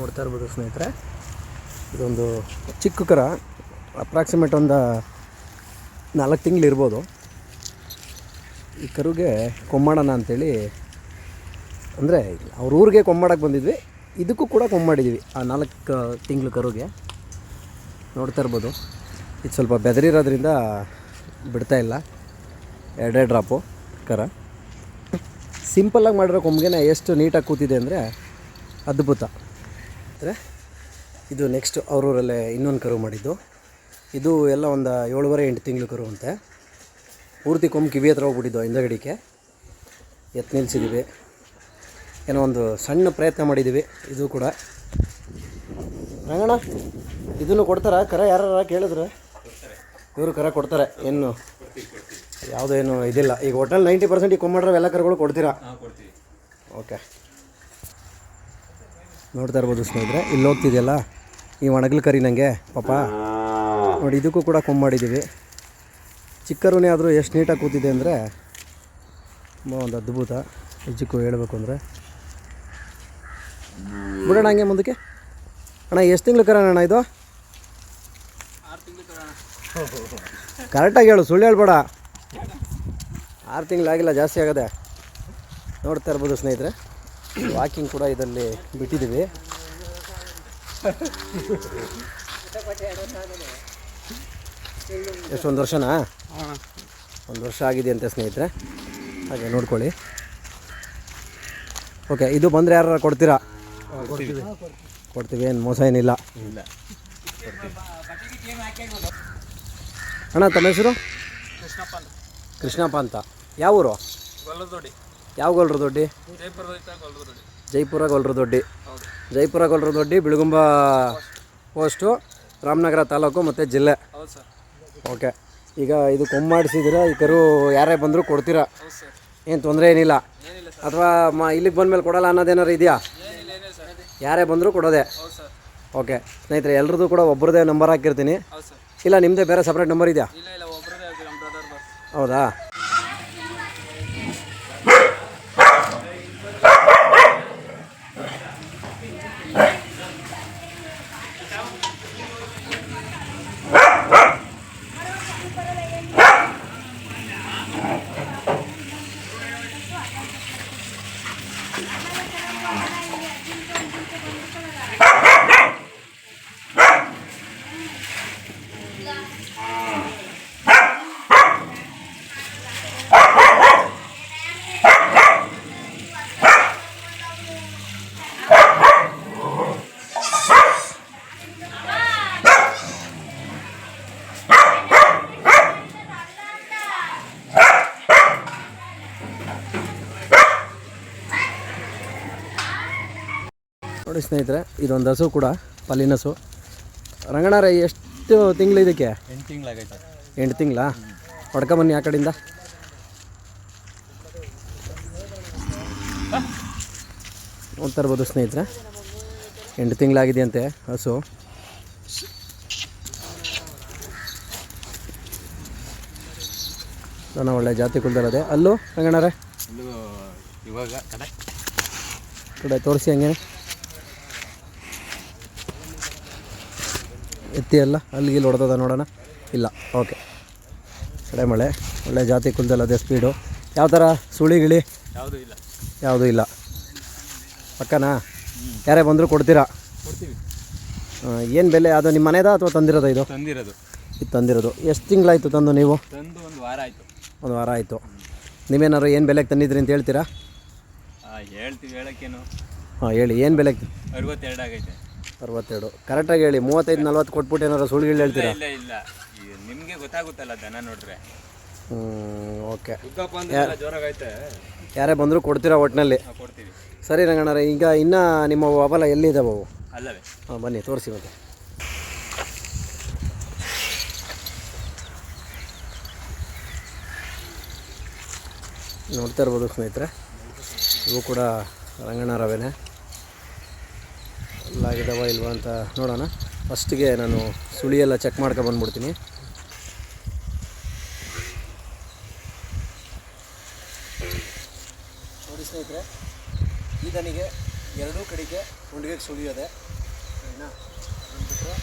ನೋಡ್ತಾ ಇರ್ಬೋದು ಸ್ನೇಹಿತರೆ. ಇದೊಂದು ಚಿಕ್ಕ ಕರ ಅಪ್ರಾಕ್ಸಿಮೇಟ್ ಒಂದು ನಾಲ್ಕು ತಿಂಗಳು ಇರ್ಬೋದು ಈ ಕರುಗೆ ಕೊಮ್ಮಾಡೋಣ ಅಂಥೇಳಿ ಅಂದರೆ ಅವ್ರ ಊರಿಗೆ ಕೊಮ್ಮಾಡಕ್ಕೆ ಬಂದಿದ್ವಿ, ಇದಕ್ಕೂ ಕೂಡ ಕೊಮ್ಮಾಡಿದ್ವಿ ಆ ನಾಲ್ಕು ತಿಂಗಳು ಕರುಗೆ. ನೋಡ್ತಾ ಇರ್ಬೋದು. ಇದು ಸ್ವಲ್ಪ ಬೆದರಿರೋದ್ರಿಂದ ಬಿಡ್ತಾ ಇಲ್ಲ. ಎರಡೇ ಡ್ರಾಪು ಕರ. ಸಿಂಪಲ್ಲಾಗಿ ಮಾಡಿರೋ ಕೊಂಬಿಗೆನೆ ಎಷ್ಟು ನೀಟಾಗಿ ಕೂತಿದೆ ಅಂದರೆ ಅದ್ಭುತ. ಇದು ನೆಕ್ಸ್ಟ್ ಅವ್ರೂರಲ್ಲೇ ಇನ್ನೊಂದು ಕರು ಮಾಡಿದ್ದು. ಇದು ಎಲ್ಲ ಒಂದು ಏಳುವರೆ ಎಂಟು ತಿಂಗಳು ಕರು ಅಂತೆ. ಪೂರ್ತಿ ಕೊಂಬು ಕಿವಿ ಹತ್ರ ಹೋಗ್ಬಿಟ್ಟಿದ್ದು ಹಿಂದಗಡಿಕೆ. ಎತ್ತು ನಿಲ್ಸಿದ್ದೀವಿ ಏನೋ ಒಂದು ಸಣ್ಣ ಪ್ರಯತ್ನ ಮಾಡಿದ್ದೀವಿ ಇದು ಕೂಡ. ರಂಗಣ್ಣ ಇದನ್ನು ಕೊಡ್ತಾರಾ? ಕರ ಯಾರು ಕೇಳಿದ್ರೆ? ಇವರು ಕರ ಕೊಡ್ತಾರೆ. ಏನು? ಯಾವುದೇನು ಇದಿಲ್ಲ. ಈಗ ಹೋಟೆಲ್ ನೈಂಟಿ ಪರ್ಸೆಂಟ್ ಈಗ ಕೊಮ್ಮಾಡ್ರೆ ಎಲ್ಲ ಕರುಗಳು ಕೊಡ್ತೀರಾ? ಓಕೆ ನೋಡ್ತಾ ಇರ್ಬೋದು ಸ್ನೇಹಿತರೆ. ಇಲ್ಲಿ ಹೋಗ್ತಿದೆಯಲ್ಲ? ಈ ಒಣಗಲ್ ಕರಿ ನನಗೆ ಪಾಪ. ನೋಡಿ, ಇದಕ್ಕೂ ಕೂಡ ಕೊಂಬಾಡಿದ್ದೀವಿ ಚಿಕ್ಕರೂನೇ ಆದರೂ ಎಷ್ಟು ನೀಟಾಗಿ ಕೂತಿದೆ ಅಂದರೆ ತುಂಬ ಒಂದು ಅದ್ಭುತ. ನಿಜಕ್ಕೂ ಹೇಳಬೇಕು ಅಂದರೆ. ಬಿಡೋಣ ಹಂಗೆ ಮುಂದಕ್ಕೆ? ಅಣ್ಣ, ಎಷ್ಟು ತಿಂಗಳು ಕರೋಣ ಅಣ್ಣ ಇದು? ಕರೆಕ್ಟಾಗಿ ಹೇಳು, ಸುಳ್ಳು ಹೇಳ್ಬೇಡ. ಆರು ತಿಂಗಳಾಗಿಲ್ಲ ಜಾಸ್ತಿ ಆಗದೆ. ನೋಡ್ತಾ ಇರ್ಬೋದು ಸ್ನೇಹಿತರೆ. ವಾಕಿಂಗ್ ಕೂಡ ಇದರಲ್ಲಿ ಬಿಟ್ಟಿದ್ದೀವಿ. ಎಷ್ಟು, ಒಂದು ವರ್ಷನಾ? ಒಂದು ವರ್ಷ ಆಗಿದೆ ಅಂತ ಸ್ನೇಹಿತರೆ. ಹಾಗೆ ನೋಡ್ಕೊಳ್ಳಿ. ಓಕೆ ಇದು ಬಂದರೆ ಯಾರು ಕೊಡ್ತೀರಾ? ಕೊಡ್ತೀವಿ, ಏನು ಮೋಸ ಏನಿಲ್ಲ. ಅಣ್ಣ, ತಮ್ಮ ಹೆಸರು? ಕೃಷ್ಣಪ್ಪ ಅಂತ. ಯಾವ ಊರು? ಯಾವ ಗೊಲ್ರು ದೊಡ್ಡಿ? ಜೈಪುರ ಗೊಲ್ರು ದೊಡ್ಡಿ. ಹೌದು ಜೈಪುರ ಗೊಲ್ರು ದೊಡ್ಡಿ, ಬಿಳುಗುಂಬ ಪೋಸ್ಟು ರಾಮನಗರ ತಾಲೂಕು ಮತ್ತು ಜಿಲ್ಲೆ. ಹೌದು ಓಕೆ ಈಗ ಇದು ಕೊಂಬಾಡಿಸಿದ್ರೆ ಈ ಕರು ಯಾರೇ ಬಂದರೂ ಕೊಡ್ತೀರಾ? ಹೌದು ಏನು ತೊಂದರೆ ಏನಿಲ್ಲ? ಅಥವಾ ಮ, ಇಲ್ಲಿಗೆ ಬಂದಮೇಲೆ ಕೊಡೋಲ್ಲ ಅನ್ನೋದೇನಾರು ಇದೆಯಾ? ಯಾರೇ ಬಂದರೂ ಕೊಡೋದೆ. ಹೌದು ಓಕೆ ಸ್ನೇಹಿತರೆ, ಎಲ್ರದ್ದು ಕೂಡ ಒಬ್ಬರದೇ ನಂಬರ್ ಹಾಕಿರ್ತೀನಿ. ಹೌದು ಇಲ್ಲ ನಿಮ್ಮದೇ ಬೇರೆ ಸಪ್ರೇಟ್ ನಂಬರ್ ಇದೆಯಾ? ಇಲ್ಲ ಇಲ್ಲ ಒಬ್ಬರದೇ ನೋಡಿ ಸ್ನೇಹಿತರೆ ಇದೊಂದು ಹಸು ಕೂಡ ಪಲ್ಲಿನ ಹಸು. ರಂಗಣ್ಣರೇ ಎಷ್ಟು ತಿಂಗಳು ಇದಕ್ಕೆ? ಎಂಟು ತಿಂಗಳಾಗೈತೆ ಎಂಟು ತಿಂಗಳಾ? ಹೊಡ್ಕೊಂಬನ್ನಿ ಆ ಕಡೆಯಿಂದ. ನೋಡ್ತಾ ಇರ್ಬೋದು ಸ್ನೇಹಿತರೆ ಎಂಟು ತಿಂಗಳಾಗಿದೆಯಂತೆ ಹಸು. ನಾನು ಒಳ್ಳೆ ಜಾತಿ ಕುಲ್ದಿರೋದೆ ಅಲ್ಲೂ ರಂಗಣ್ಣರೇ? ಇವಾಗ ಕಡೆ. ಕಡೆ ತೋರಿಸಿ ಹಂಗೆ ಎತ್ತಿ ಅಲ್ಲ ಅಲ್ಲಿಗೆ ಇಲ್ಲಿ ಹೊಡೆದದ ನೋಡೋಣ? ಇಲ್ಲ ಓಕೆ ಕಡೆ ಮಳೆ ಒಳ್ಳೆ ಜಾತಿ ಕುಲ್ದಲ್ಲ ಅದೇ ಸ್ಪೀಡು ಯಾವ ಥರ ಸುಳಿ ಗಿಳಿ? ಯಾವುದೂ ಇಲ್ಲ. ಯಾವುದೂ ಇಲ್ಲ. ಪಕ್ಕನಾ? ಯಾರೇ ಬಂದರೂ ಕೊಡ್ತೀರಾ? ಕೊಡ್ತೀವಿ. ಏನು ಬೆಲೆ? ಅದು ನಿಮ್ಮ ಮನೆಯದ ಅಥವಾ ತಂದಿರೋದ ಇದು? ತಂದಿರೋದು. ಇದು ತಂದಿರೋದು. ಎಷ್ಟು ತಿಂಗಳಾಯಿತು ತಂದು ನೀವು? ತಂದು ಒಂದು ವಾರ ಆಯಿತು. ಒಂದು ವಾರ ಆಯಿತು. ನೀವೇನಾದ್ರು ಏನು ಬೆಲೆಗೆ ತಂದಿದ್ರಿ ಅಂತ ಹೇಳ್ತೀರಾ? ಹೇಳ್ತೀವಿ ಹೇಳೋಕ್ಕೇನು. ಹಾಂ ಹೇಳಿ ಏನು ಬೆಲೆಗೆ? ಅರವತ್ತೆರಡು ಆಗೈತೆ. ಅರವತ್ತೆರಡು. ಕರೆಕ್ಟಾಗಿ ಹೇಳಿ ಮೂವತ್ತೈದು ನಲ್ವತ್ತು ಕೊಟ್ಬಿಟ್ಟು ಏನಾರು ಸುಳ್ಳು ಹೇಳ್ತೀರಾ? ಇಲ್ಲ ಇಲ್ಲ ನಿಮಗೆ ಗೊತ್ತಾಗುತ್ತಲ್ಲ ದನ ನೋಡ್ರೆ. ಹ್ಞೂ ಓಕೆ. ಜೋರಾಗೈತೆ. ಯಾರೇ ಬಂದರೂ ಕೊಡ್ತೀರಾ ಒಟ್ಟಿನಲ್ಲಿ ಕೊಡ್ತೀವಿ. ಸರಿ ನಂಗಣ್ಣ ಈಗ ಇನ್ನೂ ನಿಮ್ಮ ಅಬಲ ಎಲ್ಲಿದ್ದಾವೆ ಅವು ಅಲ್ಲವೇ. ಹಾಂ ಬನ್ನಿ ತೋರಿಸಿ ಮತ್ತೆ. ನೋಡ್ತಾ ಇರ್ಬೋದು ಸ್ನೇಹಿತರೆ. ಇವು ಕೂಡ ರಂಗಣ್ಣ ರಂಗಣ್ಣರವೇನೆ. ಅಲ್ಲಾಗಿದ್ದಾವ ಇಲ್ವಾ ಅಂತ ನೋಡೋಣ. ಫಸ್ಟಿಗೆ ನಾನು ಸುಳಿಯೆಲ್ಲ ಚೆಕ್ ಮಾಡ್ಕೊಂಡು ಬಂದ್ಬಿಡ್ತೀನಿ. ನೋಡಿ ಸ್ನೇಹಿತರೆ, ಈತನಿಗೆ ಎರಡೂ ಕಡೆಗೆ ಸುಳಿಯೋದೆ. ಸರಿನಾ ಅದನ್ನ ಬಿಟ್ರೆ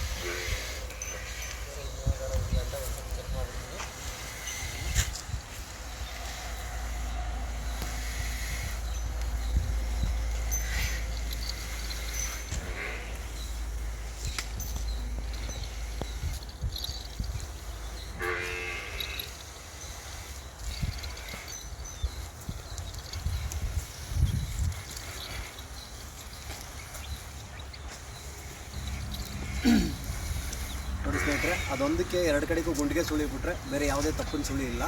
ನೋಡಿ ಸ್ನೇಹಿತರೆ ಅದೊಂದಕ್ಕೆ ಎರಡು ಕಡೆಗೂ ಗುಂಡಿಗೆ ಸುಳಿ ಬಿಟ್ಟರೆ ಬೇರೆ ಯಾವುದೇ ತಪ್ಪಿನ ಸುಳಿ ಇಲ್ಲ.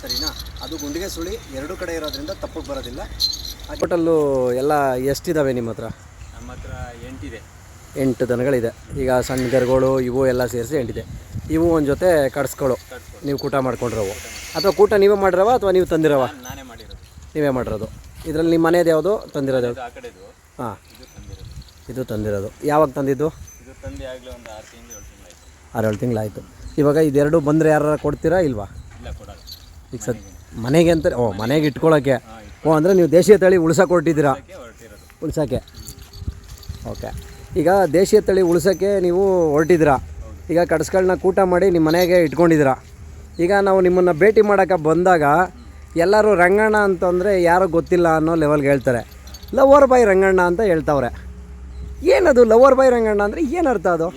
ಸರಿನಾ? ಅದು ಗುಂಡಿಗೆ ಸುಳಿ ಎರಡು ಕಡೆ ಇರೋದ್ರಿಂದ ತಪ್ಪಿಗೆ ಬರೋದಿಲ್ಲ. ಟೋಟಲ್ಲು ಎಲ್ಲ ಎಷ್ಟಿದ್ದಾವೆ ನಿಮ್ಮ ಹತ್ರ? ನಮ್ಮ ಹತ್ರ ಎಂಟಿದೆ. ಎಂಟು ದನಗಳಿದೆ. ಈಗ ಸಣ್ಣ ಗರ್ಗಳು ಇವು ಎಲ್ಲ ಸೇರಿಸಿ ಎಂಟಿದೆ. ಇವು ಒಂದು ಜೊತೆ ಕಡ್ಸ್ಗಳು ನೀವು ಕೂಟ ಮಾಡ್ಕೊಂಡಿರೋವು. ಅಥವಾ ಕೂಟ ನೀವೇ ಮಾಡಿರವ ಅಥವಾ ನೀವು ತಂದಿರವ? ನಾನೇ ಮಾಡಿರೋದು. ನೀವೇ ಮಾಡಿರೋದು. ಇದರಲ್ಲಿ ನಿಮ್ಮ ಮನೆಯದು ಯಾವುದು? ತಂದಿರೋದು ಇದು ಆ ಕಡೆದು. ಹಾಂ. ಇದು ತಂದಿರೋದು. ಇದು ತಂದಿರೋದು. ಯಾವಾಗ ತಂದಿದ್ದು? ಇದು ತಂದೆ ಆಗಲೇ ಒಂದು ಆರು ತಿಂಗಳು. ಆರೇಳು ತಿಂಗಳಾಯಿತು. ಇವಾಗ ಇದೆರಡು ಬಂದರೆ ಯಾರು ಕೊಡ್ತೀರಾ ಇಲ್ವಾ? ಈಗ ಸದ್ ಮನೆಗೆ ಅಂತ ಓ ಮನೆಗೆ ಇಟ್ಕೊಳ್ಳೋಕ್ಕೆ ಓ ಅಂದರೆ ನೀವು ದೇಶೀಯ ತಳಿ ಉಳ್ಸಕ್ಕೆ ಹೊರಟಿದ್ದೀರಾ ಉಳಿಸೋಕ್ಕೆ. ಓಕೆ. ಈಗ ದೇಶೀಯ ತಳಿ ಉಳ್ಸೋಕ್ಕೆ ನೀವು ಹೊರಟಿದ್ದೀರಾ? ಈಗ ಕಡಸ್ಗಳನ್ನ ಕೂಟ ಮಾಡಿ ನಿಮ್ಮ ಮನೆಗೆ ಇಟ್ಕೊಂಡಿದ್ದೀರಾ? ಈಗ ನಾವು ನಿಮ್ಮನ್ನು ಭೇಟಿ ಮಾಡೋಕ್ಕೆ ಬಂದಾಗ ಎಲ್ಲರೂ ರಂಗಣ್ಣ ಅಂತಂದರೆ ಯಾರು ಗೊತ್ತಿಲ್ಲ ಅನ್ನೋ ಲೆವೆಲ್ಗೆ ಹೇಳ್ತಾರೆ. ಲವರ್ ಬಾಯ್ ರಂಗಣ್ಣ ಅಂತ ಹೇಳ್ತಾವ್ರೆ. ಏನದು ಲವರ್ ಬಾಯ್ ರಂಗಣ್ಣ ಅಂದರೆ ಏನು ಅರ್ಥ ಅದು?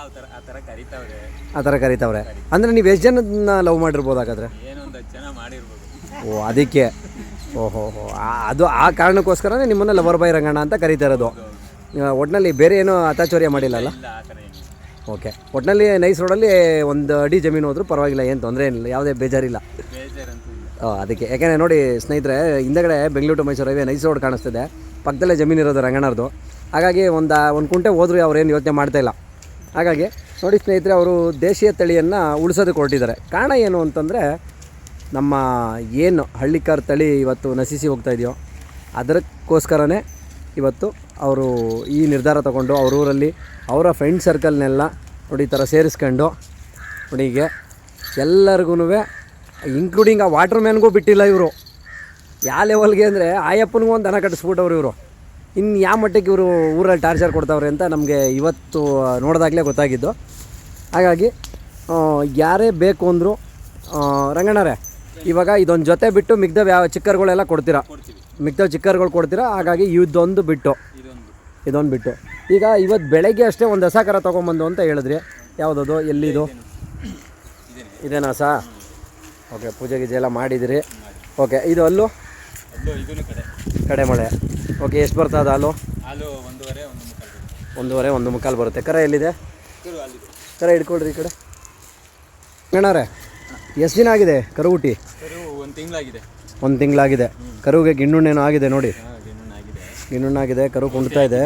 ಆ ಥರ ಕರಿತಾವ್ರೆ. ಆ ಥರ ಕರಿತಾವ್ರೆ. ಅಂದರೆ ನೀವು ಎಷ್ಟು ಜನದನ್ನ ಲವ್ ಮಾಡಿರ್ಬೋದು ಹಾಗಾದ್ರೆ ಏನೋ ಒಂದು ಹತ್ತು ಜನ ಮಾಡಿರ್ಬೋದು. ಓ ಅದಕ್ಕೆ. ಓಹೋ ಹೋ ಅದು ಆ ಕಾರಣಕ್ಕೋಸ್ಕರನೇ ನಿಮ್ಮನ್ನು ಲವರ್ ಬಾಯ್ ರಂಗಣ್ಣ ಅಂತ ಕರಿತಾ ಇರೋದು. ಒಟ್ಟಿನಲ್ಲಿ ಬೇರೆ ಏನೂ ಅತಾಚೌರ್ಯ ಮಾಡಿಲ್ಲಲ್ಲ ಇಲ್ಲ ಆ ಥರ ಏನು ಓಕೆ. ಒಟ್ಟಿನಲ್ಲಿ ನೈಸ್ ರೋಡಲ್ಲಿ ಒಂದು ಅಡಿ ಜಮೀನು ಹೋದ್ರೂ ಪರವಾಗಿಲ್ಲ ಏನು ತೊಂದರೆ ಏನಿಲ್ಲ ಯಾವುದೇ ಬೇಜಾರಿಲ್ಲ. ಬೇಜಾರಂತೂ ಇಲ್ಲ. ಆ, ಅದಕ್ಕೆ. ಯಾಕೆಂದರೆ ನೋಡಿ ಸ್ನೇಹಿತರೆ ಹಿಂದೆಗಡೆ Bengaluru to Mysuru highway nice road ಕಾಣಿಸ್ತಿದೆ. ಪಕ್ಕದಲ್ಲೇ ಜಮೀನು ಇರೋದು ರಂಗಣ್ಣವ್ರದ್ದು ಹಾಗಾಗಿ ಒಂದು ಒಂದು ಕುಂಟೆ ಹೋದ್ರೂ ಅವ್ರೇನು ಯೋಚನೆ ಮಾಡ್ತಾಯಿಲ್ಲ ಹಾಗಾಗಿ ನೋಡಿ ಸ್ನೇಹಿತರೆ, ಅವರು ದೇಶೀಯ ತಳಿಯನ್ನು ಉಳಿಸೋದಕ್ಕೆ ಹೊರಟಿದ್ದಾರೆ. ಕಾರಣ ಏನು ಅಂತಂದರೆ, ನಮ್ಮ ಏನು ಹಳ್ಳಿಕಾರ್ ತಳಿ ಇವತ್ತು ನಶಿಸಿ ಹೋಗ್ತಾ ಇದೆಯೋ, ಅದಕ್ಕೋಸ್ಕರನೇ ಇವತ್ತು ಅವರು ಈ ನಿರ್ಧಾರ ತಗೊಂಡು ಅವ್ರ ಊರಲ್ಲಿ ಅವರ ಫ್ರೆಂಡ್ ಸರ್ಕಲ್ನೆಲ್ಲ ನೋಡಿ ಈ ಥರ ಸೇರಿಸ್ಕೊಂಡು ನೋಡಿಗೆ ಎಲ್ಲರಿಗೂ ಇನ್ಕ್ಲೂಡಿಂಗ್ ಆ ವಾಟ್ರ್ ಮ್ಯಾನ್ಗೂ ಬಿಟ್ಟಿಲ್ಲ ಇವರು. ಯಾವ ಲೆವೆಲ್ಗೆ ಅಂದರೆ ಆಯಪ್ಪನಿಗೂ ಒಂದು ದನ ಕಟ್ಟಿಸ್ಬಿಟ್ಟವ್ರು ಇವರು. ಇನ್ನು ಯಾವ ಮಟ್ಟಕ್ಕೆ ಇವರು ಊರಲ್ಲಿ ಟಾರ್ಚರ್ ಕೊಡ್ತಾವ್ರೆ ಅಂತ ನಮಗೆ ಇವತ್ತು ನೋಡಿದಾಗಲೇ ಗೊತ್ತಾಗಿದ್ದು. ಹಾಗಾಗಿ ಯಾರೇ ಬೇಕು ಅಂದರು ರಂಗಣ್ಣರೇ ಇವಾಗ ಇದೊಂದು ಜೊತೆ ಬಿಟ್ಟು ಮಿಗ್ದವ್ ಯಾವ ಚಿಕ್ಕರ್ಗಳೆಲ್ಲ ಕೊಡ್ತೀರಾ? ಮಿಗ್ದ ಮಿಗ್ದವ್ ಚಿಕ್ಕರ್ಗಳು ಕೊಡ್ತೀರಾ? ಹಾಗಾಗಿ ಇದೊಂದು ಬಿಟ್ಟು. ಇದೊಂದು ಬಿಟ್ಟು. ಈಗ ಇವತ್ತು ಬೆಳಗ್ಗೆ ಅಷ್ಟೇ ಒಂದು ಹೊಸ ಕರ ತೊಗೊಂಬಂದು ಅಂತ ಹೇಳಿದ್ರಿ. ಯಾವುದದು? ಎಲ್ಲಿದು? ಇದೇನೆ? ಸಾ? ಓಕೆ ಪೂಜೆ ಗೀಜೆ ಎಲ್ಲ ಮಾಡಿದಿರಿ. ಓಕೆ ಇದು ಅಲ್ಲೂ? ಕಡೆ. ಮಳೆ. ಓಕೆ ಎಷ್ಟು ಬರ್ತದೆ ಹಾಲು? ಹಾಲು ಒಂದೂವರೆ ಒಂದು ಮುಕ್ಕಾಲು ಬರುತ್ತೆ. ಒಂದೂವರೆ ಒಂದು ಮುಕ್ಕಾಲು ಬರುತ್ತೆ. ಕರ ಎಲ್ಲಿದೆ? ಕರೆ ಹಿಡ್ಕೊಳ್ರಿ ಈ ಕಡೆ. ಅಣ್ಣಾರೆ ಎಷ್ಟು ದಿನ ಆಗಿದೆ ಕರು ಹುಟ್ಟಿ ಒಂದು ತಿಂಗಳಾಗಿದೆ. ಒಂದು ತಿಂಗಳಾಗಿದೆ. ಕರುಗೆ ಗಿಣ್ಣುಣ್ಣೇನೋ ಆಗಿದೆ ನೋಡಿ. ಗಿಣ್ಣುಣ್ಣಾಗಿದೆ ಕರು ಕುಣ್ತಾ ಇದೆ.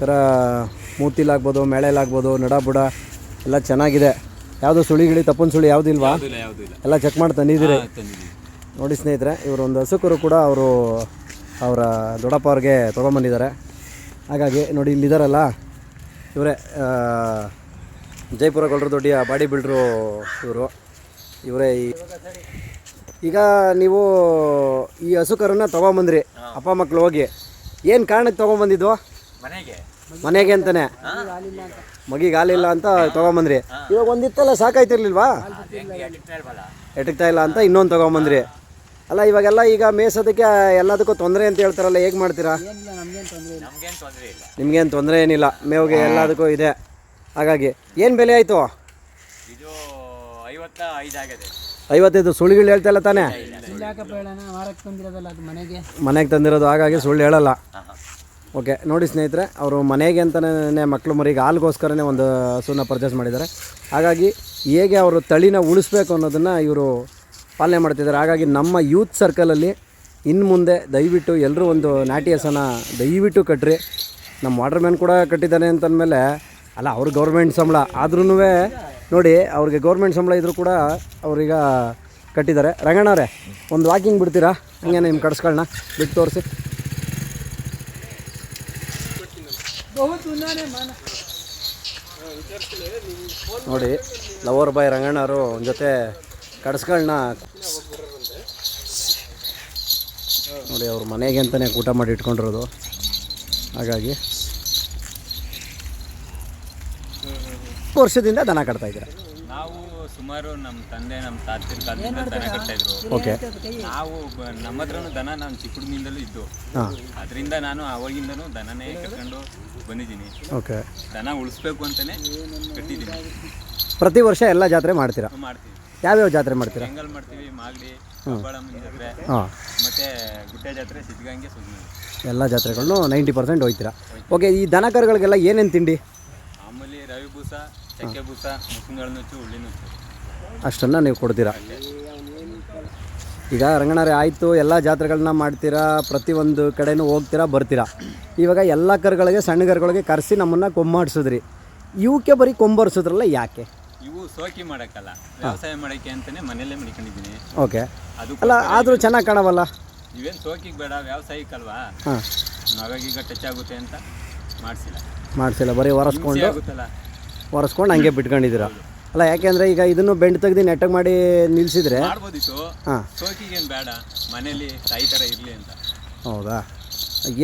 ಕರ ಮೂತಿಲಾಗ್ಬೋದು ಮೇಳೆಲಾಗ್ಬೋದು ನಡ ಬುಡ ಎಲ್ಲ ಚೆನ್ನಾಗಿದೆ. ಯಾವುದು ಸುಳಿ ಗಿಳಿ ತಪ್ಪನ ಸುಳಿ ಯಾವುದಿಲ್ವಾ? ಎಲ್ಲ ಚೆಕ್ ಮಾಡಿ ತಂದಿದ್ದೀರಿ. ನೋಡಿ ಸ್ನೇಹಿತರೆ ಇವರು ಒಂದು ಹಸುಕರು ಕೂಡ ಅವರು ಅವರ ದೊಡ್ಡಪ್ಪ ಅವ್ರಿಗೆ ತೊಗೊಂಬಂದಿದ್ದಾರೆ ಹಾಗಾಗಿ ನೋಡಿ ಇಲ್ಲಿದ್ದಾರಲ್ಲ ಇವರೇ ಜೈಪುರ ಗೊಲ್ರ ದೊಡ್ಡಿಯ ಬಾಡಿ ಬಿಲ್ಡ್ರು ಇವರು. ಇವರೇ ಈ ಈಗ ನೀವು ಈ ಹಸುಕರನ್ನ ತೊಗೊಂಬಂದ್ರಿ ಅಪ್ಪ ಮಕ್ಕಳು ಹೋಗಿ. ಏನು ಕಾರಣಕ್ಕೆ ತೊಗೊಂಬಂದಿದ್ವು ಮನೆಗೆ. ಮನೆಗೆ ಅಂತಾನೆ. ಮಗಿಗೆ ಹಾಲಿಲ್ಲ ಅಂತ ತೊಗೊಂಬಂದ್ರಿ ಇವಾಗ ಒಂದಿತ್ತಲ್ಲ ಸಾಕಾಯ್ತಿರ್ಲಿಲ್ವಾ? ಎಟಕ್ತಾ ಇಲ್ಲ ಅಂತ ಇನ್ನೊಂದು ತೊಗೊಂಬಂದ್ರಿ ಅಲ್ಲ ಇವಾಗೆಲ್ಲ ಈಗ ಮೇಸೋದಕ್ಕೆ ಎಲ್ಲದಕ್ಕೂ ತೊಂದರೆ ಅಂತ ಹೇಳ್ತಾರಲ್ಲ ಹೇಗೆ ಮಾಡ್ತೀರಾ? ನಮ್ಗೇನು ತೊಂದರೆ ಇಲ್ಲ ನಿಮ್ಗೇನು ತೊಂದರೆ ಏನಿಲ್ಲ ಮೇವಿಗೆ ಎಲ್ಲದಕ್ಕೂ ಇದೆ. ಹಾಗಾಗಿ ಏನು ಬೆಲೆ ಆಯಿತು? ಇದು ಐವತ್ತ ಐದು ಆಗಿದೆ. ಐವತ್ತೈದು ಸುಳ್ಳುಗಳು ಹೇಳ್ತಾ ಇಲ್ಲ ತಾನೇ? ಯಾಕಪ್ಪ ಹೇಳೋಣ ಮಾರಕ್ಕೆ ಬಂದಿರೋದಲ್ಲ ಅದು ಮನೆಗೆ. ಮನೆಗೆ ತಂದಿರೋದು ಹಾಗಾಗಿ ಸುಳ್ಳು ಹೇಳಲ್ಲ. ಓಕೆ ನೋಡಿ ಸ್ನೇಹಿತರೆ ಅವರು ಮನೆಗೆ ಅಂತಲೇ ಮಕ್ಕಳು ಮರಿಗೆ ಹಾಲ್ಗೋಸ್ಕರನೇ ಒಂದು ಹಸುನ ಪರ್ಚೇಸ್ ಮಾಡಿದ್ದಾರೆ. ಹಾಗಾಗಿ ಹೇಗೆ ಅವರು ತಳಿನ ಉಳಿಸ್ಬೇಕು ಅನ್ನೋದನ್ನು ಇವರು ಪಾಲನೆ ಮಾಡ್ತಿದ್ದಾರೆ. ಹಾಗಾಗಿ ನಮ್ಮ ಯೂತ್ ಸರ್ಕಲಲ್ಲಿ ಇನ್ನು ಮುಂದೆ ದಯವಿಟ್ಟು ಎಲ್ಲರೂ ಒಂದು ನಾಟಿ ಹಸನ ದಯವಿಟ್ಟು ಕಟ್ಟಿರಿ ನಮ್ಮ ವಾಟರ್ ಮ್ಯಾನ್ ಕೂಡ ಕಟ್ಟಿದ್ದಾನೆ ಅಂತಂದಮೇಲೆ, ಅಲ್ಲ, ಅವ್ರ ಗೌರ್ಮೆಂಟ್ ಸಂಬಳ. ಆದ್ರೂ ನೋಡಿ, ಅವ್ರಿಗೆ ಗೌರ್ಮೆಂಟ್ ಸಂಬಳ ಇದ್ದರೂ ಕೂಡ ಅವ್ರೀಗ ಕಟ್ಟಿದ್ದಾರೆ. ರಂಗಣ್ಣವ್ರೆ ಒಂದು ವಾಕಿಂಗ್ ಬಿಡ್ತೀರಾ? ಹಂಗೆ ನಿಮ್ಮ ಕಟ್ಸ್ಕೊಳ್ಳೋಣ ಬಿಟ್ಟು ತೋರಿಸಿ. ನೋಡಿ, ಲವರ್ ಬಾಯ್ ರಂಗಣ್ಣವರು ಜೊತೆ ಕಡ್ಸ್ಗಳನ್ನ ನೋಡಿ ಅವ್ರ ಮನೆಗೆ ಅಂತಲೇ ಊಟ ಮಾಡಿ ಇಟ್ಕೊಂಡಿರೋದು. ಹಾಗಾಗಿ ವರ್ಷದಿಂದ ದನ ಕಟ್ತಾ ಇದ್ದೀರಾ? ನಾವು ಸುಮಾರು ನಮ್ಮ ತಂದೆ ನಮ್ಮ ತಾತಿರ ಕಾಲದಿಂದ ದನ ಕಟ್ತಾ ಇದ್ರು. ಓಕೆ. ನಾವು ನಮ್ಮ ಹತ್ರನು ದನ ನಾನು ಚಿಕ್ಕಡಿನಿಂದಲೂ ಇದ್ದು. ಅದರಿಂದ ನಾನು ಅವಾಗಿಂದನೂ ದನನೇ ಕಟ್ಕೊಂಡು ಬಂದಿದ್ದೀನಿ. ಓಕೆ. ದನ ಉಳಿಸ್ಬೇಕು ಅಂತಾನೆ ಕಟ್ಟಿದ್ದೀನಿ. ಪ್ರತಿ ವರ್ಷ ಎಲ್ಲ ಜಾತ್ರೆ ಮಾಡ್ತೀರಾ? ಮಾಡ್ತೀವಿ. ಯಾವ್ಯಾವ ಜಾತ್ರೆ ಮಾಡ್ತೀರಾ? ಬೆಂಗಲ್ ಮಾಡ್ತೀವಿ ಮಾಗಡಿ ಕಬ್ಬಾಳಮ್ಮನ ಜಾತ್ರೆ ಹಾಂ. ಮತ್ತೆ ಗುಡ್ಡೆ ಜಾತ್ರೆ ಸಿದ್ಧಗಂಗೆ ಸುಗ್ಗಿ ಎಲ್ಲ ಜಾತ್ರೆಗಳನ್ನು ನೈಂಟಿ ಪರ್ಸೆಂಟ್ ಹೋಗ್ತೀರಾ ಓಕೆ ಈ ದನ ಕರುಗಳಿಗೆಲ್ಲ ಏನೇನು ತಿಂಡಿ? ಮಾಮೂಲಿ ರವಿ ಬೂಸ ಚಕ್ಕೆ ಬೂಸ ಮುಸುಂಗಳ ನುಚ್ಚು ಉಳ್ಳಿ ನುಚ್ಚು ಅಷ್ಟನ್ನು ನೀವು ಕೊಡ್ತೀರಾ? ಈಗ ರಂಗಣಾರೆ ಆಯಿತು ಎಲ್ಲ ಜಾತ್ರೆಗಳನ್ನ ಮಾಡ್ತೀರಾ ಪ್ರತಿಯೊಂದು ಕಡೆನೂ ಹೋಗ್ತೀರಾ ಬರ್ತೀರಾ? ಇವಾಗ ಎಲ್ಲ ಕರುಗಳಿಗೆ ಸಣ್ಣ ಕರುಗಳಿಗೆ ಕರೆಸಿ ನಮ್ಮನ್ನು ಕೊಂಬಾಡಿಸಿದ್ರಿ ಇವಕ್ಕೆ ಬರೀ ಕೊಂಬರ್ಸಿದ್ರಲ್ಲ ಯಾಕೆ? ಇವು ಸೋಕಿ ಮಾಡಕ್ಕಲ್ಲ. ವ್ಯವಸಾಯ ಮಾಡಕ್ಕೆ ಅಂತಲೇ ಮನೆಯಲ್ಲೇ ಮಡಿಕೊಂಡಿದ್ದೀನಿ. ಓಕೆ. ಅದು ಅಲ್ಲ ಆದರೂ ಚೆನ್ನಾಗಿ ಕಾಣವಲ್ಲ? ಇವೇನು ಸೋಕಿಗೆ ಬೇಡ ವ್ಯವಸಾಯಕ್ಕಲ್ವಾ ಹಾಂ. ನಾವಾಗೀಗ ಟಚ್ ಆಗುತ್ತೆ ಅಂತ ಮಾಡಿಸಿಲ್ಲ. ಮಾಡಿಸಿಲ್ಲ ಬರೀ ಒರೆಸ್ಕೊಂಡು ಆಗುತ್ತಲ್ಲ. ಒರೆಸ್ಕೊಂಡು ಹಂಗೆ ಬಿಟ್ಕೊಂಡಿದ್ದೀರಾ? ಅಲ್ಲ ಯಾಕೆಂದರೆ ಈಗ ಇದನ್ನು ಬೆಂಡ್ ತೆಗ್ದು ನೆಟ್ಟಗೆ ಮಾಡಿ ನಿಲ್ಸಿದ್ರೆ ಮಾಡ್ಬೋದಿತ್ತು. ಹಾಂ. ಸೋಕಿಗೇನು ಬೇಡ ಮನೇಲಿ ತಾಯಿ ಥರ ಇರಲಿ ಅಂತ. ಹೌದಾ?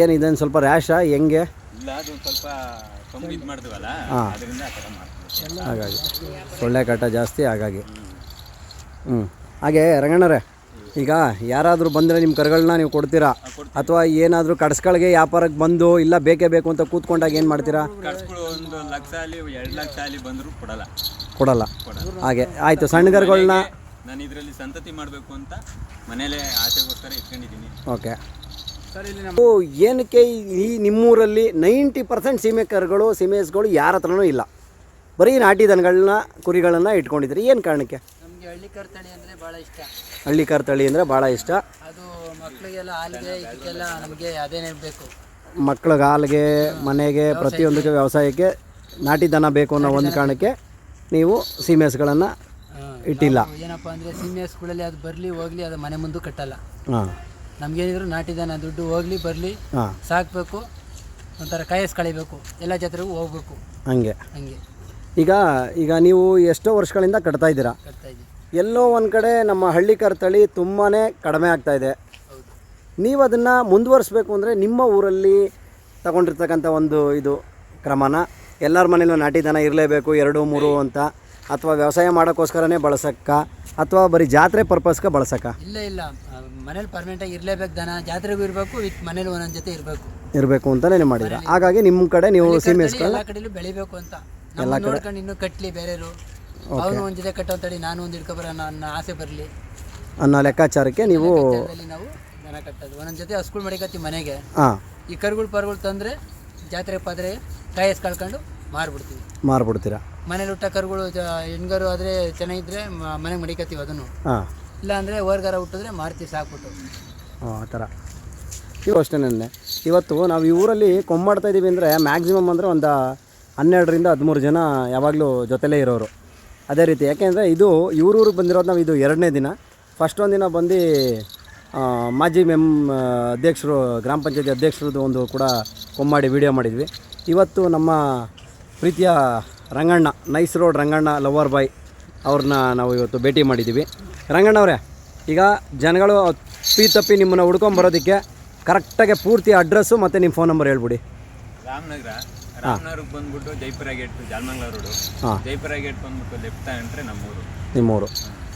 ಏನು ಇದನ್ನು ಸ್ವಲ್ಪ ರ್ಯಾಶಾ ಹೆಂಗೆ? ಇಲ್ಲ ಅದು ಸ್ವಲ್ಪ ಕಮ್ಮಿ ಇದು ಮಾಡಿದ್ವಲ್ಲ ಅದರಿಂದ ಆ ಥರ ಮಾಡ್ತೀವಿ. ಹಾಗಾಗಿ. ಸೊಳ್ಳೆ ಕಾಟ ಜಾಸ್ತಿ ಹಾಗಾಗಿ. ಹ್ಞೂ ಹಾಗೆ ರಂಗಣ್ಣರೇ ಈಗ ಯಾರಾದರೂ ಬಂದರೆ ನಿಮ್ಮ ಕರುಗಳನ್ನ ನೀವು ಕೊಡ್ತೀರಾ? ಅಥವಾ ಏನಾದರೂ ಕಡ್ಸ್ಗಳಿಗೆ ವ್ಯಾಪಾರಕ್ಕೆ ಬಂದು ಇಲ್ಲ ಬೇಕೇ ಬೇಕು ಅಂತ ಕೂತ್ಕೊಂಡಾಗ ಏನು ಮಾಡ್ತೀರಾ? ಒಂದು ಲಕ್ಷ ಅಲ್ಲಿ ಎರಡು ಲಕ್ಷ ಅಲ್ಲಿ ಬಂದರೂ ಕೊಡಲ್ಲ. ಕೊಡಲ್ಲ. ಹಾಗೆ ಆಯಿತು. ಸಣ್ಣ ಕರುಗಳನ್ನ ನಾನು ಇದರಲ್ಲಿ ಸಂತತಿ ಮಾಡಬೇಕು ಅಂತ ಮನೇಲೆ ಆಸೆಗೋಸ್ಕರ ಇಟ್ಕೊಂಡಿದ್ದೀನಿ. ಓಕೆ. ಏನಕ್ಕೆ ಈ ನಿಮ್ಮೂರಲ್ಲಿ ನೈಂಟಿ ಪರ್ಸೆಂಟ್ ಸೀಮೆ ಕರುಗಳು ಸೀಮೆಸ್ಗಳು ಯಾರ ಹತ್ರನೂ ಇಲ್ಲ? ಬರೀ ನಾಟಿ ದನಗಳನ್ನ ಕುರಿಗಳನ್ನು ಇಟ್ಕೊಂಡಿದ್ರಿ ಏನು ಕಾರಣಕ್ಕೆ? ನಮಗೆ ಹಳ್ಳಿ ಕರ್ತಳಿ ಅಂದರೆ ಭಾಳ ಇಷ್ಟ. ತಳಿ ಅಂದರೆ ಭಾಳ ಇಷ್ಟ. ಅದು ಮಕ್ಕಳಿಗೆಲ್ಲ ಹಾಲಿಗೆ ಇದಕ್ಕೆಲ್ಲ ನಮಗೆ ಅದೇನೇ ಬೇಕು. ಮಕ್ಳಿಗೆ ಹಾಲಿಗೆ ಮನೆಗೆ ಪ್ರತಿಯೊಂದಕ್ಕೆ ವ್ಯವಸಾಯಕ್ಕೆ ನಾಟಿ ದನ ಬೇಕು ಅನ್ನೋ ಒಂದು ಕಾರಣಕ್ಕೆ ನೀವು ಸೀಮೆಸ್ಗಳನ್ನು ಇಟ್ಟಿಲ್ಲ. ಏನಪ್ಪ ಅಂದರೆ ಸೀಮೆ ಸ್ಕೂಲಲ್ಲಿ ಅದು ಬರಲಿ ಹೋಗಲಿ ಅದು ಮನೆ ಮುಂದೆ ಕಟ್ಟಲ್ಲ. ಹಾಂ. ನಮಗೇನಿದ್ರು ನಾಟಿ ದನ ದುಡ್ಡು ಹೋಗಲಿ ಬರಲಿ ಹಾಂ. ಸಾಕಬೇಕು ಒಂಥರ ಕಾಯಸ್ ಕಳಿಬೇಕು ಎಲ್ಲ ಜಾತ್ರೆಗೂ ಹೋಗ್ಬೇಕು. ಹಂಗೆ. ಹಂಗೆ. ಈಗ ಈಗ ನೀವು ಎಷ್ಟೋ ವರ್ಷಗಳಿಂದ ಕಟ್ತಾ ಇದ್ದೀರಾ? ಎಲ್ಲೋ ಒಂದು ಕಡೆ ನಮ್ಮ ಹಳ್ಳಿ ಕರು ತಳಿ ತುಂಬಾ ಕಡಿಮೆ ಆಗ್ತಾ ಇದೆ. ನೀವು ಅದನ್ನು ಮುಂದುವರಿಸ್ಬೇಕು ಅಂದರೆ ನಿಮ್ಮ ಊರಲ್ಲಿ ತಗೊಂಡಿರ್ತಕ್ಕಂಥ ಒಂದು ಇದು ಕ್ರಮನ. ಎಲ್ಲರ ಮನೇಲೂ ನಾಟಿ ದನ ಇರಲೇಬೇಕು ಎರಡು ಮೂರು ಅಂತ. ಅಥವಾ ವ್ಯವಸಾಯ ಮಾಡೋಕ್ಕೋಸ್ಕರನೇ ಬಳಸಕ್ಕ ಅಥವಾ ಬರೀ ಜಾತ್ರೆ ಪರ್ಪಸ್ಗೆ ಬಳಸಕ್ಕ? ಇಲ್ಲ ಇಲ್ಲ. ಮನೇಲಿ ಪರ್ಮನೆಂಟಾಗಿ ಇರಲೇಬೇಕು ದನ. ಜಾತ್ರೆಗೂ ಇರಬೇಕು ವಿತ್ ಮನೇಲಿ ಒಂದೊಂದು ಜೊತೆ ಇರಬೇಕು. ಇರಬೇಕು ಅಂತಲೇ ಮಾಡಿದ್ರು ಹಾಗಾಗಿ ನಿಮ್ಮ ಕಡೆ ನೀವು ಸೀಮೆ ಎಲ್ಲ ಕಡೆಯಲ್ಲೂ ಬೆಳಿಬೇಕು ಅಂತ. ನಮ್ಮ ನೋಡ್ಕೊಂಡು ಇನ್ನು ಕಟ್ಲಿ ಬೇರೆಯವರು. ಅವನು ಒಂದು ಜೊತೆ ಕಟ್ಟೋಂತಡಿ ನಾನು ಒಂದು ಹಿಡ್ಕೊಬರೋಣ ಅನ್ನೋ ಆಸೆ ಬರಲಿ. ಅನ್ನೋ ಲೆಕ್ಕಾಚಾರಕ್ಕೆ ನೀವು ನಾವು ದನ ಕಟ್ಟೋದು. ಒಂದೊಂದು ಜೊತೆ ಹಸ್ಗಳು ಮಡಿಕತ್ತಿ ಮನೆಗೆ. ಹಾಂ. ಈ ಕರುಗಳು ಪರುಗಳು ತಂದರೆ ಜಾತ್ರೆ ಪಾತ್ರೆ ಕಾಯಸ್ ಕಳ್ಕೊಂಡು ಮಾರ್ಬಿಡ್ತೀವಿ. ಮಾರ್ಬಿಡ್ತೀರಾ? ಮನೇಲಿ ಹುಟ್ಟ ಕರುಗಳು ಜ- ಹೆಣ್ಗರು ಆದರೆ ಚೆನ್ನಾಗಿದ್ರೆ ಮನೆಗೆ ಮಡಿಕತ್ತೀವಿ ಅದನ್ನು. ಹಾಂ. ಇಲ್ಲ ಅಂದರೆ ಹೊರ್ಗಾರ ಹುಟ್ಟಿದ್ರೆ ಮಾರ್ತೀವಿ ಸಾಕ್ಬಿಟ್ಟು. ಆ ಥರ. ಇವು ಅಷ್ಟೇ ನೆನ್ನೆ. ಇವತ್ತು ನಾವು ಈ ಊರಲ್ಲಿ ಕೊಂಬಾಡ್ತಾ ಇದ್ದೀವಿ ಅಂದರೆ ಮ್ಯಾಕ್ಸಿಮಮ್ ಅಂದರೆ ಒಂದು ಹನ್ನೆರಡರಿಂದ ಹದಿಮೂರು ಜನ ಯಾವಾಗಲೂ ಜೊತೆಲೇ ಇರೋರು. ಅದೇ ರೀತಿ, ಯಾಕೆಂದರೆ ಇದು ಇವ್ರೂರಿಗೆ ಬಂದಿರೋದು ನಾವು ಇದು ಎರಡನೇ ದಿನ. ಫಸ್ಟ್ ಒಂದು ದಿನ ಬಂದು ಮಾಜಿ ಮೆಮ್ ಅಧ್ಯಕ್ಷರು, ಗ್ರಾಮ ಪಂಚಾಯತಿ ಅಧ್ಯಕ್ಷರದ್ದು ಒಂದು ಕೂಡ ಕೊಮ್ಮಾಡಿ ವಿಡಿಯೋ ಮಾಡಿದ್ವಿ. ಇವತ್ತು ನಮ್ಮ ಪ್ರೀತಿಯ Ranganna, nice road Ranganna lover boy ಅವ್ರನ್ನ ನಾವು ಇವತ್ತು ಭೇಟಿ ಮಾಡಿದ್ದೀವಿ. ರಂಗಣ್ಣ ಅವರೇ, ಈಗ ಜನಗಳು ಅಪ್ಪಿ ತಪ್ಪಿ ನಿಮ್ಮನ್ನು ಹುಡ್ಕೊಂಬರೋದಕ್ಕೆ ಕರೆಕ್ಟಾಗಿ ಪೂರ್ತಿ ಅಡ್ರೆಸ್ಸು ಮತ್ತು ನಿಮ್ಮ ಫೋನ್ ನಂಬರ್ ಹೇಳ್ಬಿಡಿ. ರಾಮನಗರ. ರಾಮನಗರಕ್ಕೆ ಬಂದ್ಬಿಟ್ಟು ಜೈಪುರ ಗೇಟ್ ಜಾಲ್ಮಂಗ್ಲ ರೋಡು ಹಾಂ. ಜೈಪುರ ಗೇಟ್ ಬಂದ್ಬಿಟ್ಟು ಲೆಫ್ಟ್ ತಗೊಂಡ್ರೆ ನಮ್ಮೂರು. ನಿಮ್ಮೂರು.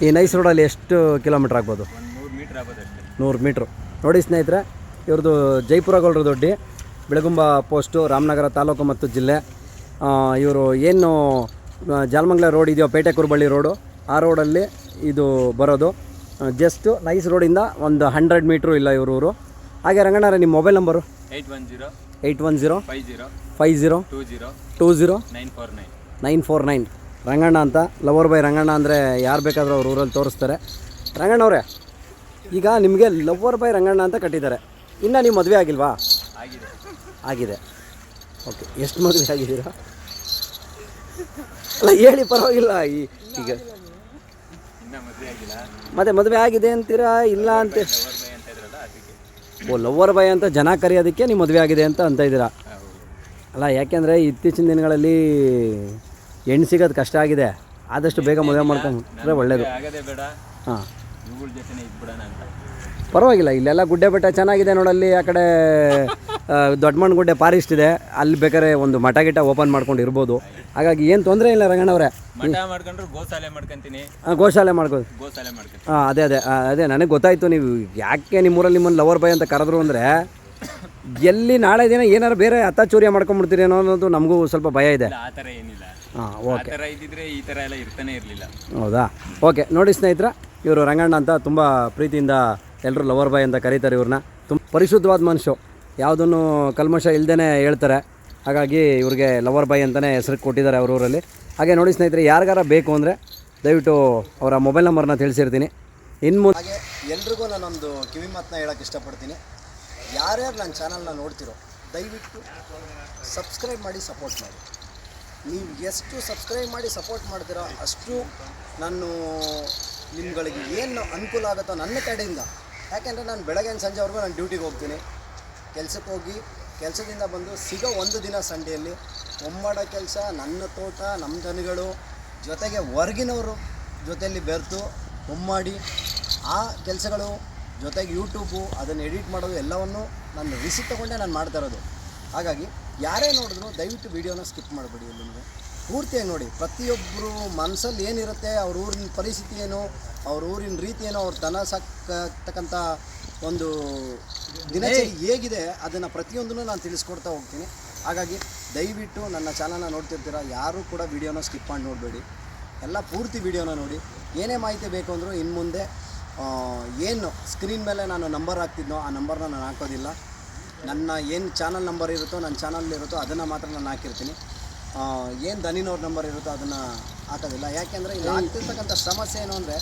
ಈ ನೈಸ್ ರೋಡಲ್ಲಿ ಎಷ್ಟು ಕಿಲೋಮೀಟ್ರ್ ಆಗ್ಬೋದು? ಒಂದು ನೂರು ಮೀಟ್ರ್ ಆಗ್ಬೋದು ನೂರು ಮೀಟ್ರು ನೋಡಿ ಸ್ನೇಹಿತರೆ ಇವ್ರದ್ದು ಜೈಪುರಗೊಳ್ರ ದೊಡ್ಡಿ ಬೆಳಗುಂಬ ಪೋಸ್ಟು ರಾಮನಗರ ತಾಲೂಕು ಮತ್ತು ಜಿಲ್ಲೆ. ಇವರು ಏನು ಜಾಲ್ಮಂಗ್ಲ ಜಾಲಮಂಗಲ ರೋಡ್ ಇದೆಯೋ ಪೇಟೆ ಕುರುಬಳ್ಳಿ ರೋಡು ಆ ರೋಡಲ್ಲಿ ಇದು ಬರೋದು. ಜಸ್ಟು ನೈಸ್ ರೋಡಿಂದ ಒಂದು ಹಂಡ್ರೆಡ್ ಮೀಟ್ರು ಇಲ್ಲ ಇವರು ಊರು ಹಾಗೆ ರಂಗಣ್ಣರೇ ನಿಮ್ಮ mobile number eight one zero eight one zero five zero five zero two zero two zero nine four nine nine four nine. Ranganna ಅಂತ ಲವರ್ ಬೈ ರಂಗಣ್ಣ ಅಂದರೆ ಯಾರು ಬೇಕಾದರೂ ಅವ್ರ ಊರಲ್ಲಿ ತೋರಿಸ್ತಾರೆ. ರಂಗಣ್ಣ ಅವರೇ ಈಗ ನಿಮಗೆ ಲವರ್ ಬೈ ರಂಗಣ್ಣ ಅಂತ ಕಟ್ಟಿದ್ದಾರೆ. ಇನ್ನು ನೀವು ಮದುವೆ ಆಗಿಲ್ವಾ? ಆಗಿದೆ. ಆಗಿದೆ. ಓಕೆ ಎಷ್ಟು ಮದುವೆ ಆಗಿದ್ದೀರಾ? ಅಲ್ಲ ಹೇಳಿ ಪರವಾಗಿಲ್ಲ. ಈ ಈಗ ಇನ್ನೂ ಮದುವೆ ಆಗಿಲ್ಲ. ಮತ್ತೆ ಮದುವೆ ಆಗಿದೆ ಅಂತೀರಾ ಇಲ್ಲ ಅಂತ ಲವರ್ ಬೈ ಅಂತ ಇದ್ರಲ್ಲ ಅದಕ್ಕೆ ಓ ಲವರ್ ಬಾಯ್ ಅಂತ ಜನ ಕರೆಯೋದಕ್ಕೆ ನಿಮ್ಮ ಮದುವೆ ಆಗಿದೆ ಅಂತ ಅಂತ ಇದ್ದೀರಾ? ಅಲ್ಲ ಯಾಕೆಂದರೆ ಇತ್ತೀಚಿನ ದಿನಗಳಲ್ಲಿ ಹೆಣ್ಣು ಸಿಗೋದು ಕಷ್ಟ ಆಗಿದೆ. ಆದಷ್ಟು ಬೇಗ ಮದುವೆ ಮಾಡ್ಕೊಂಡ್ರೆ ಬೇಡ. ಹಾಂ. ಪರವಾಗಿಲ್ಲ ಇಲ್ಲೆಲ್ಲ ಗುಡ್ಡೆ ಬೆಟ್ಟ ಚೆನ್ನಾಗಿದೆ ನೋಡಲ್ಲಿ ಆ ಕಡೆ ದೊಡ್ಡಮಣ್ಣಗುಡ್ಡೆ ಫಾರೆಸ್ಟ್ ಇದೆ. ಅಲ್ಲಿ ಬೇಕಾದ್ರೆ ಒಂದು ಮಠ ಗಿಟ ಓಪನ್ ಮಾಡ್ಕೊಂಡು ಇರ್ಬೋದು. ಹಾಗಾಗಿ ಏನು ತೊಂದರೆ ಇಲ್ಲ ರಂಗಣ್ಣವ್ರೆ ಮಠ ಮಾಡ್ಕೊಂಡ್ರು ಗೋಶಾಲೆ ಮಾಡ್ಕೊಂತೀನಿ. ಆ, ಗೋಶಾಲೆ ಮಾಡ್ಕೊಳ್ಳಿ ಗೋಶಾಲೆ ಹಾಂ ಅದೇ ಅದೇ ಆ, ಅದೇ ನನಗೆ ಗೊತ್ತಾಯಿತು ನೀವು ಯಾಕೆ ನಿಮ್ಮೂರಲ್ಲಿ ನಿಮ್ಮನ್ನು ಲವರ್ ಬಾಯ್ ಅಂತ ಕರೆದ್ರು ಅಂದರೆ ಎಲ್ಲಿ ನಾಳೆ ದಿನ ಏನಾರು ಬೇರೆ ಅತ್ತಾಚೂರ್ಯ ಮಾಡ್ಕೊಂಡ್ಬಿಡ್ತೀರೇನೋ ಅನ್ನೋದು ನಮಗೂ ಸ್ವಲ್ಪ ಭಯ ಇದೆ. ಇಲ್ಲ ಆ ಥರ ಏನಿಲ್ಲ. ಹಾಂ ಆ ಥರ ಇದ್ದಿದ್ರೆ ಈ ಥರ ಎಲ್ಲ ಇರ್ತಾನೆ ಇರಲಿಲ್ಲ. ಹೌದಾ? ಓಕೆ ನೋಡಿ ಸ್ನೇಹಿತರ ಇವರು ರಂಗಣ್ಣ ಅಂತ ತುಂಬ ಪ್ರೀತಿಯಿಂದ ಎಲ್ಲರೂ ಲವರ್ ಬಾಯ್ ಅಂತ ಕರೀತಾರೆ ಇವ್ರನ್ನ. ತುಂಬ ಪರಿಶುದ್ಧವಾದ ಮನುಷ್ಯ ಯಾವುದನ್ನು ಕಲ್ಮಶ ಇಲ್ಲದೇ ಹೇಳ್ತಾರೆ. ಹಾಗಾಗಿ ಇವ್ರಿಗೆ ಲವರ್ ಬಾಯ್ ಅಂತಲೇ ಹೆಸರು ಕೊಟ್ಟಿದ್ದಾರೆ ಅವ್ರ ಊರಲ್ಲಿ. ಹಾಗೆ ನೋಡಿ ಸ್ನೇಹಿತರೆ, ಯಾರಿಗಾರ ಬೇಕು ಅಂದರೆ ದಯವಿಟ್ಟು ಅವರ ಮೊಬೈಲ್ ನಂಬರ್ನ ತಿಳಿಸಿರ್ತೀನಿ. ಇನ್ನು ಹಾಗೆ ಎಲ್ರಿಗೂ ನಾನೊಂದು ಕಿವಿ ಮಾತನ್ನ ಹೇಳೋಕ್ಕೆ ಇಷ್ಟಪಡ್ತೀನಿ. ಯಾರ್ಯಾರು ನನ್ನ ಚಾನಲ್ನ ನೋಡ್ತಿರೋ, ದಯವಿಟ್ಟು ಸಬ್ಸ್ಕ್ರೈಬ್ ಮಾಡಿ ಸಪೋರ್ಟ್ ಮಾಡಿ. ನೀವು ಎಷ್ಟು ಸಬ್ಸ್ಕ್ರೈಬ್ ಮಾಡಿ ಸಪೋರ್ಟ್ ಮಾಡ್ತೀರೋ ಅಷ್ಟು ನಾನು ನಿಮ್ಗಳಿಗೆ ಏನು ಅನುಕೂಲ ಆಗುತ್ತೋ ನನ್ನ ಕಡೆಯಿಂದ, ಯಾಕೆಂದರೆ ನಾನು ಬೆಳಗ್ಗೆ ಸಂಜೆವರೆಗೂ ನಾನು ಡ್ಯೂಟಿಗೆ ಹೋಗ್ತೀನಿ. ಕೆಲಸಕ್ಕೆ ಹೋಗಿ, ಕೆಲಸದಿಂದ ಬಂದು ಸಿಗೋ ಒಂದು ದಿನ ಸಂಡೆಯಲ್ಲಿ ಒಮ್ಮಡ ಕೆಲಸ, ನನ್ನ ತೋಟ, ನಮ್ಮ ದನಗಳು, ಜೊತೆಗೆ ಹೊರಗಿನವರು ಜೊತೆಯಲ್ಲಿ ಬೆರೆತು ಒಮ್ಮಾಡಿ ಆ ಕೆಲಸಗಳು ಜೊತೆಗೆ ಯೂಟ್ಯೂಬು, ಅದನ್ನು ಎಡಿಟ್ ಮಾಡೋದು ಎಲ್ಲವನ್ನು ನಾನು ರಿಸಿಪ್ ತೊಗೊಂಡೇ ನಾನು ಮಾಡ್ತಾ ಇರೋದು. ಹಾಗಾಗಿ ಯಾರೇ ನೋಡಿದ್ರು ದಯವಿಟ್ಟು ವೀಡಿಯೋನ ಸ್ಕಿಪ್ ಮಾಡಬೇಡಿ ನಿಮಗೆ. ಪೂರ್ತಿಯಾಗಿ ನೋಡಿ ಪ್ರತಿಯೊಬ್ಬರು ಮನಸ್ಸಲ್ಲಿ ಏನಿರುತ್ತೆ, ಅವ್ರ ಊರಿನ ಪರಿಸ್ಥಿತಿ ಏನು, ಅವ್ರ ಊರಿನ ರೀತಿ ಏನು, ಅವ್ರ ದನ ಸಾಕ್ತಕ್ಕಂಥ ಒಂದು ದಿನಚರಿ ಹೇಗಿದೆ ಅದನ್ನು ಪ್ರತಿಯೊಂದನ್ನು ನಾನು ತಿಳಿಸ್ಕೊಡ್ತಾ ಹೋಗ್ತೀನಿ. ಹಾಗಾಗಿ ದಯವಿಟ್ಟು ನನ್ನ ಚಾನಲ್ನ ನೋಡ್ತಿರ್ತೀರ ಯಾರೂ ಕೂಡ ವೀಡಿಯೋನ ಸ್ಕಿಪ್ ಮಾಡಿ ನೋಡಬೇಡಿ. ಎಲ್ಲ ಪೂರ್ತಿ ವಿಡಿಯೋನ ನೋಡಿ. ಏನೇ ಮಾಹಿತಿ ಬೇಕು ಅಂದರೂ ಇನ್ನು ಮುಂದೆ ಏನು ಸ್ಕ್ರೀನ್ ಮೇಲೆ ನಾನು ನಂಬರ್ ಹಾಕ್ತಿದ್ನೋ ಆ ನಂಬರ್ನ ನಾನು ಹಾಕೋದಿಲ್ಲ. ನನ್ನ ಏನು ಚಾನಲ್ ನಂಬರ್ ಇರುತ್ತೋ ನನ್ನ ಚಾನಲ್ ಇರುತ್ತೋ ಅದನ್ನು ಮಾತ್ರ ನಾನು ಹಾಕಿರ್ತೀನಿ. ಏನು ದನಿನವ್ರ ನಂಬರ್ ಇರುತ್ತೋ ಅದನ್ನು ಹಾಕೋದಿಲ್ಲ. ಯಾಕೆಂದರೆ ಇಲ್ಲಿ ಆಗ್ತಿರ್ತಕ್ಕಂಥ ಸಮಸ್ಯೆ ಏನು ಅಂದರೆ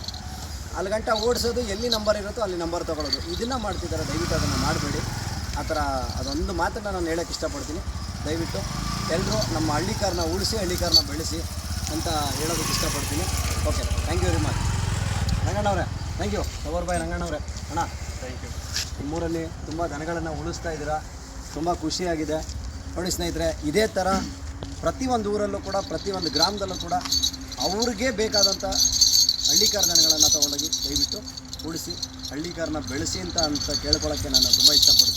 ಅಲ್ಲಿ ಗಂಟ ಓಡಿಸೋದು ಎಲ್ಲಿ ನಂಬರ್ ಇರುತ್ತೋ ಅಲ್ಲಿ ನಂಬರ್ ತೊಗೊಳ್ಳೋದು. ಇದನ್ನು ಮಾಡ್ತಿದ್ದಾರೆ ದಯವಿಟ್ಟು ಅದನ್ನು ಮಾಡಬೇಡಿ. ಆ ಥರ ಅದೊಂದು ಮಾತನ್ನು ನಾನು ಹೇಳೋಕ್ಕೆ ಇಷ್ಟಪಡ್ತೀನಿ. ದಯವಿಟ್ಟು ಎಲ್ಲರೂ ನಮ್ಮ ಹಳ್ಳಿ ಹಳ್ಳಿಕಾರನ ಉಳಿಸಿ ಹಳ್ಳಿ ಹಳ್ಳಿಕಾರನ ಬೆಳೆಸಿ ಅಂತ ಹೇಳೋದಕ್ಕೆ ಇಷ್ಟಪಡ್ತೀನಿ. Okay thank you very much ರಂಗಣ್ಣವ್ರೆ thank you ಸವರ್ bye ರಂಗಣ್ಣವ್ರೆ. ಅಣ್ಣ ಥ್ಯಾಂಕ್ ಯು ನಿಮ್ಮೂರಲ್ಲಿ ತುಂಬ ದನಗಳನ್ನು ಉಳಿಸ್ತಾ ಇದ್ದೀರಾ? ತುಂಬ ಖುಷಿಯಾಗಿದೆ. ನೋಡಿ ಸ್ನೇಹಿತರೆ ಇದೇ ಥರ ಪ್ರತಿಯೊಂದು ಊರಲ್ಲೂ ಕೂಡ ಪ್ರತಿಯೊಂದು ಗ್ರಾಮದಲ್ಲೂ ಕೂಡ ಅವ್ರಿಗೆ ಬೇಕಾದಂಥ ಹಳ್ಳಿಕಾರ ದನಗಳನ್ನು ತೊಗೊಂಡೋಗಿ ದಯವಿಟ್ಟು ಉಳಿಸಿ ಹಳ್ಳಿಕಾರನ ಬೆಳೆಸಿ ಅಂತ ಅಂತ ಕೇಳ್ಕೊಳ್ಳೋಕ್ಕೆ ನಾನು ತುಂಬ ಇಷ್ಟಪಡ್ತೀನಿ.